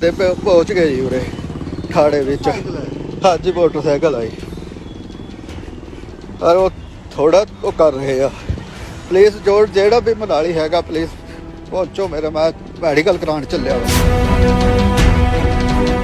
ਤੇ ਪ- ਪਹੁੰਚ ਗਏ ਜੀ ਉਰੇ ਠਾੜੇ ਵਿੱਚ। ਹਾਂਜੀ, ਮੋਟਰਸਾਈਕਲ ਆਈ ਪਰ ਉਹ ਥੋੜਾ ਉਹ ਕਰ ਰਹੇ ਆ। ਪਲੀਜ਼ ਜੋੜ ਜਿਹੜਾ ਵੀ ਮਨਾਲੀ ਹੈਗਾ ਪਲੀਜ਼ ਪਹੁੰਚੋ ਮੇਰੇ, ਮੈਂ ਮੈਡੀਕਲ ਕਰਾਉਣ ਚੱਲਿਆ ਵਾ।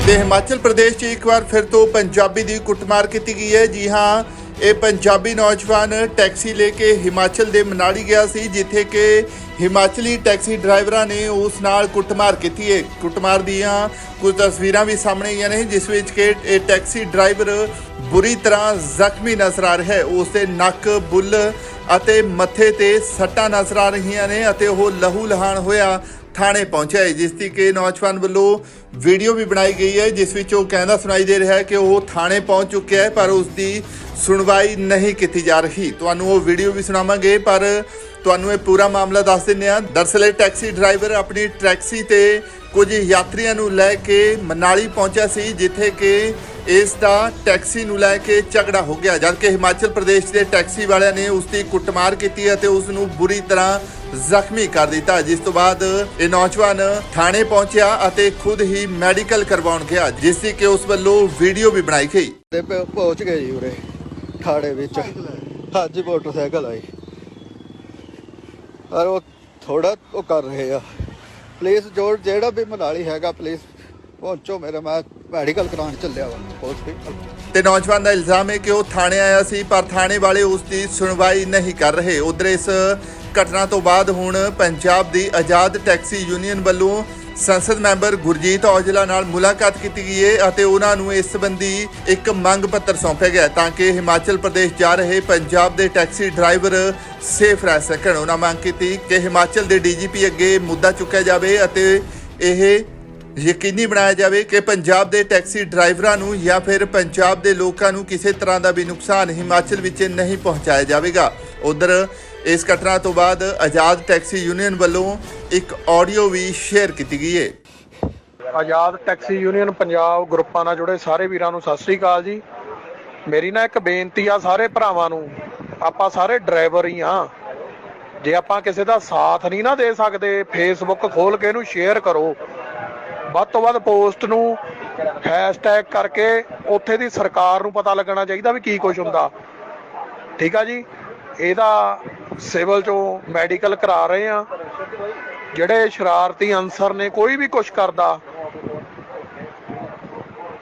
ਤੇ ਹਿਮਾਚਲ ਪ੍ਰਦੇਸ਼ 'ਚ ਇੱਕ ਵਾਰ ਫਿਰ ਤੋਂ ਪੰਜਾਬੀ ਦੀ ਕੁੱਟਮਾਰ ਕੀਤੀ ਗਈ ਹੈ। ਜੀ ਹਾਂ ਇਹ ਪੰਜਾਬੀ ਨੌਜਵਾਨ ਟੈਕਸੀ ਲੈ ਕੇ ਹਿਮਾਚਲ ਦੇ ਮਨਾਲੀ ਗਿਆ ਸੀ, ਜਿੱਥੇ ਕਿ ਹਿਮਾਚਲੀ ਟੈਕਸੀ ਡਰਾਈਵਰਾਂ ਨੇ ਉਸ ਨਾਲ ਕੁੱਟਮਾਰ ਕੀਤੀ ਹੈ। ਕੁੱਟਮਾਰ ਦੀਆਂ ਕੁਝ ਤਸਵੀਰਾਂ ਵੀ ਸਾਹਮਣੇ ਆਈਆਂ ਨੇ, ਜਿਸ ਵਿੱਚ ਕਿ ਇਹ ਟੈਕਸੀ ਡਰਾਈਵਰ ਬੁਰੀ ਤਰ੍ਹਾਂ ਜ਼ਖਮੀ ਨਜ਼ਰ ਆ ਰਿਹਾ ਹੈ। ਉਸ ਦੇ ਨੱਕ, ਬੁੱਲ ਅਤੇ ਮੱਥੇ ਤੇ ਸੱਟਾਂ ਨਜ਼ਰ ਆ ਰਹੀਆਂ ਨੇ ਅਤੇ ਉਹ ਲਹੂ ਲਹਾਨ ਹੋਇਆ ਥਾਣੇ ਪਹੁੰਚਿਆ ਹੈ, ਜਿਸ ਦੀ ਕਿ ਨੌਜਵਾਨ ਵੱਲੋਂ ਵੀਡੀਓ ਵੀ ਬਣਾਈ ਗਈ ਹੈ, ਜਿਸ ਵਿੱਚ ਉਹ ਕਹਿੰਦਾ ਸੁਣਾਈ ਦੇ ਰਿਹਾ ਹੈ ਕਿ ਉਹ ਥਾਣੇ ਪਹੁੰਚ ਚੁੱਕਿਆ ਹੈ, ਪਰ ਉਸ ਦੀ ਸੁਣਵਾਈ ਨਹੀਂ ਕੀਤੀ ਜਾ ਰਹੀ। ਤੁਹਾਨੂੰ ਉਹ ਵੀਡੀਓ ਵੀ ਸੁਣਾਵਾਂਗੇ, ਪਰ ਤੁਹਾਨੂੰ ਇਹ ਪੂਰਾ ਮਾਮਲਾ ਦੱਸ ਦਿੰਦੇ ਹਾਂ। ਦਰਅਸਲ ਇਹ ਟੈਕਸੀ ਡਰਾਈਵਰ ਆਪਣੀ ਟੈਕਸੀ ਤੇ ਕੁਝ ਯਾਤਰੀਆਂ ਨੂੰ ਲੈ ਕੇ ਮਨਾਲੀ ਪਹੁੰਚਿਆ ਸੀ, ਜਿੱਥੇ ਕਿ ਇਸ ਦਾ ਟੈਕਸੀ ਨੂੰ ਲੈ ਕੇ ਝਗੜਾ ਹੋ ਗਿਆ। ਜਦਕਿ ਹਿਮਾਚਲ ਪ੍ਰਦੇਸ਼ ਦੇ ਟੈਕਸੀ ਵਾਲਿਆਂ ਨੇ ਉਸ ਦੀ ਕੁੱਟਮਾਰ ਕੀਤੀ ਅਤੇ ਉਸ ਨੂੰ ਬੁਰੀ ਤਰ੍ਹਾਂ ਜ਼ਖਮੀ ਕਰ ਦਿੱਤਾ। ਜਿਸ ਤੋਂ ਬਾਅਦ ਇਹ ਨੌਜਵਾਨ ਥਾਣੇ ਪਹੁੰਚਿਆ ਅਤੇ ਖੁਦ ਹੀ ਮੈਡੀਕਲ ਕਰਵਾਉਣ ਗਿਆ, ਜਿਸ ਦੀ ਕਿ ਉਸ ਵੱਲੋਂ ਵੀਡੀਓ ਵੀ ਬਣਾਈ ਗਈ। ਤੇ ਪਹੁੰਚ ਗਏ ਜੀ ਉਰੇ। ਠਾੜੇ ਵਿੱਚ। ਹਾਂਜੀ, ਮੋਟਰਸਾਈਕਲ ਆਈ ਪਰ ਉਹ ਥੋੜਾ ਉਹ ਕਰ ਰਹੇ ਆ। ਪਲੀਜ਼ ਜੋ ਜਿਹੜਾ ਵੀ ਮਨਾਲੀ ਹੈਗਾ ਪਲੀਜ਼ ਪਹੁੰਚੋ ਮੇਰੇ ਮੈਂ ਮੈਡੀਕਲ ਕਰਾਉਣ ਚੱਲਿਆ ਵਾ। ਹਸਪੀਟਲ ਤੇ ਨੌਜਵਾਨ ਦਾ ਇਲਜ਼ਾਮ ਹੈ ਕਿ ਉਹ ਥਾਣੇ ਆਇਆ ਸੀ, ਪਰ ਥਾਣੇ ਵਾਲੇ ਉਸ ਦੀ ਸੁਣਵਾਈ ਨਹੀਂ ਕਰ ਰਹੇ। ਉਧਰ ਇਸ ਘਟਨਾ ਤੋਂ ਬਾਅਦ ਹੁਣ ਪੰਜਾਬ ਦੀ ਆਜ਼ਾਦ ਟੈਕਸੀ ਯੂਨੀਅਨ ਵੱਲੋਂ ਸੰਸਦ ਮੈਂਬਰ ਗੁਰਜੀਤ ਔਜਲਾ ਨਾਲ ਮੁਲਾਕਾਤ ਕੀਤੀ ਗਈ ਹੈ ਅਤੇ ਉਹਨਾਂ ਨੂੰ ਇਸ ਸੰਬੰਧੀ ਇੱਕ ਮੰਗ ਪੱਤਰ ਸੌਂਪਿਆ ਗਿਆ ਤਾਂ ਕਿ ਹਿਮਾਚਲ ਪ੍ਰਦੇਸ਼ ਜਾ ਰਹੇ ਪੰਜਾਬ ਦੇ ਟੈਕਸੀ ਡਰਾਈਵਰ ਸੇਫ ਰਹਿ ਸਕਣ। ਉਹਨਾਂ ਮੰਗ ਕੀਤੀ ਕਿ ਹਿਮਾਚਲ ਦੇ ਡੀਜੀਪੀ ਅੱਗੇ ਮੁੱਦਾ ਚੁੱਕਿਆ ਜਾਵੇ ਅਤੇ ਇਹ ਯਕੀਨੀ ਬਣਾਇਆ ਜਾਵੇ ਕਿ ਪੰਜਾਬ ਦੇ ਟੈਕਸੀ ਡਰਾਈਵਰਾਂ ਨੂੰ ਜਾਂ ਫਿਰ ਪੰਜਾਬ ਦੇ ਲੋਕਾਂ ਨੂੰ ਕਿਸੇ ਤਰ੍ਹਾਂ ਦਾ ਵੀ ਨੁਕਸਾਨ ਹਿਮਾਚਲ ਵਿੱਚ ਨਹੀਂ ਪਹੁੰਚਾਇਆ ਜਾਵੇਗਾ। ਉਧਰ ਇਸ ਘਟਨਾ ਤੋਂ ਬਾਅਦ ਆਜ਼ਾਦ ਟੈਕਸੀ ਯੂਨੀਅਨ ਵੱਲੋਂ ਇੱਕ ਆਡੀਓ ਵੀ ਸ਼ੇਅਰ ਕੀਤੀ ਗਈ ਹੈ। ਆਜ਼ਾਦ ਟੈਕਸੀ ਯੂਨੀਅਨ ਪੰਜਾਬ ਗਰੁੱਪਾਂ ਨਾਲ ਜੁੜੇ ਸਾਰੇ ਵੀਰਾਂ ਨੂੰ ਸਤਿ ਸ੍ਰੀ ਅਕਾਲ ਜੀ। ਮੇਰੀ ਨਾ ਇੱਕ ਬੇਨਤੀ ਆ ਸਾਰੇ ਭਰਾਵਾਂ ਨੂੰ, ਆਪਾਂ ਸਾਰੇ ਡਰਾਈਵਰ ਹੀ ਆ ਜੇ ਆਪਾਂ ਕਿਸੇ ਦਾ ਸਾਥ ਨਹੀਂ ਨਾ ਦੇ ਸਕਦੇ ਫੇਸਬੁੱਕ ਖੋਲ ਕੇ ਇਹਨੂੰ ਸ਼ੇਅਰ ਕਰੋ। ਵੱਧ ਤੋਂ ਵੱਧ ਪੋਸਟ ਨੂੰ ਹੈਸ਼ਟੈਗ ਕਰਕੇ ਉੱਥੇ ਦੀ ਸਰਕਾਰ ਨੂੰ ਪਤਾ ਲੱਗਣਾ ਚਾਹੀਦਾ ਵੀ ਕੀ ਕੁਝ ਹੁੰਦਾ। ਠੀਕ ਆ ਜੀ? ਇਹਦਾ ਸਿਵਲ ਚੋਂ ਮੈਡੀਕਲ ਕਰਾ ਰਹੇ ਆ। ਜਿਹੜੇ ਸ਼ਰਾਰਤੀ ਅਨਸਰ ਨੇ, ਕੋਈ ਵੀ ਕੁਝ ਕਰਦਾ,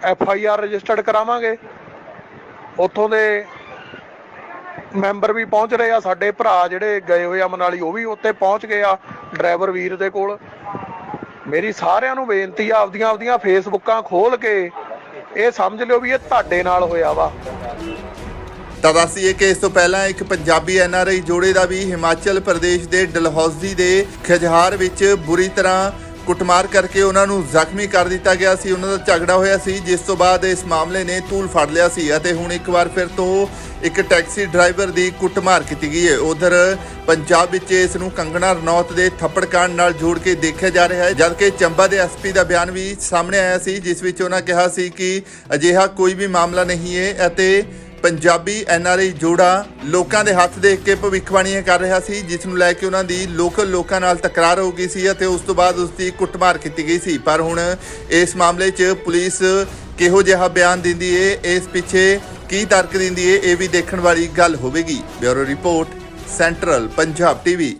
ਐਫ ਆਈ ਆਰ ਰਜਿਸਟਰਡ ਕਰਾਵਾਂਗੇ। ਉੱਥੋਂ ਦੇ ਮੈਂਬਰ ਵੀ ਪਹੁੰਚ ਰਹੇ ਆ। ਸਾਡੇ ਭਰਾ ਜਿਹੜੇ ਗਏ ਹੋਏ ਆ ਮਨਾਲੀ, ਉਹ ਵੀ ਉੱਥੇ ਪਹੁੰਚ ਗਏ ਆ, ਡਰਾਈਵਰ ਵੀਰ ਦੇ ਕੋਲ। ਮੇਰੀ ਸਾਰਿਆਂ ਨੂੰ ਬੇਨਤੀ ਆ, ਆਪਦੀਆਂ ਆਪਦੀਆਂ ਫੇਸਬੁੱਕਾਂ ਖੋਲ ਕੇ ਇਹ ਸਮਝ ਲਿਓ ਵੀ ਇਹ ਤੁਹਾਡੇ ਨਾਲ ਹੋਇਆ ਵਾ। ਤਾਂ ਦੱਸੀਏ ਕਿ ਇਸ ਤੋਂ ਪਹਿਲਾਂ ਇੱਕ ਪੰਜਾਬੀ ਐਨਆਰਆਈ ਜੋੜੇ ਦਾ ਵੀ ਹਿਮਾਚਲ ਪ੍ਰਦੇਸ਼ ਦੇ ਡਲਹੌਜ਼ੀ ਦੇ ਖਜਹਾਰ ਵਿੱਚ ਬੁਰੀ ਤਰ੍ਹਾਂ ਕੁੱਟਮਾਰ ਕਰਕੇ ਉਹਨਾਂ ਨੂੰ ਜ਼ਖਮੀ ਕਰ ਦਿੱਤਾ ਗਿਆ ਸੀ। ਉਹਨਾਂ ਦਾ ਝਗੜਾ ਹੋਇਆ ਸੀ, ਜਿਸ ਤੋਂ ਬਾਅਦ ਇਸ ਮਾਮਲੇ ਨੇ ਤੂਲ ਫੜ ਲਿਆ ਸੀ ਅਤੇ ਹੁਣ ਇੱਕ ਵਾਰ ਫਿਰ ਤੋਂ ਇੱਕ ਟੈਕਸੀ ਡਰਾਈਵਰ ਦੀ ਕੁੱਟਮਾਰ ਕੀਤੀ ਗਈ ਹੈ। ਉਧਰ ਪੰਜਾਬ ਵਿੱਚ ਇਸ ਨੂੰ ਕੰਗਣਾ ਰਣੌਤ ਦੇ ਥੱਪੜ ਕਾਂਡ ਨਾਲ ਜੋੜ ਕੇ ਦੇਖਿਆ ਜਾ ਰਿਹਾ ਹੈ, ਜਦਕਿ ਚੰਬਾ ਦੇ ਐਸਪੀ ਦਾ ਬਿਆਨ ਵੀ ਸਾਹਮਣੇ ਆਇਆ ਸੀ, ਜਿਸ ਵਿੱਚ ਉਹਨਾਂ ਕਿਹਾ ਸੀ ਕਿ ਅਜਿਹਾ ਕੋਈ ਵੀ ਮਾਮਲਾ ਨਹੀਂ ਹੈ ਅਤੇ ਪੰਜਾਬੀ ਐਨਆਰਆਈ ਜੋੜਾ ਲੋਕਾਂ ਦੇ ਹੱਥ ਦੇਖ ਕੇ ਭਵਿੱਖਬਾਣੀਆਂ ਕਰ ਰਿਹਾ ਸੀ, ਜਿਸ ਨੂੰ ਲੈ ਕੇ ਉਹਨਾਂ ਦੀ ਲੋਕਲ ਲੋਕਾਂ ਨਾਲ ਤਕਰਾਰ ਹੋ ਗਈ ਸੀ ਅਤੇ ਉਸ ਤੋਂ ਬਾਅਦ ਉਸ ਦੀ ਕੁੱਟਮਾਰ ਕੀਤੀ ਗਈ ਸੀ। ਪਰ ਹੁਣ ਇਸ ਮਾਮਲੇ 'ਚ ਪੁਲਿਸ ਕਿਹੋ ਜਿਹਾ ਬਿਆਨ ਦਿੰਦੀ ਏ, ਇਸ ਪਿੱਛੇ ਕੀ ਤਰਕ ਦਿੰਦੀ ਏ, ਇਹ ਵੀ ਦੇਖਣ ਵਾਲੀ ਗੱਲ ਹੋਵੇਗੀ। Bureau report, central Punjab TV.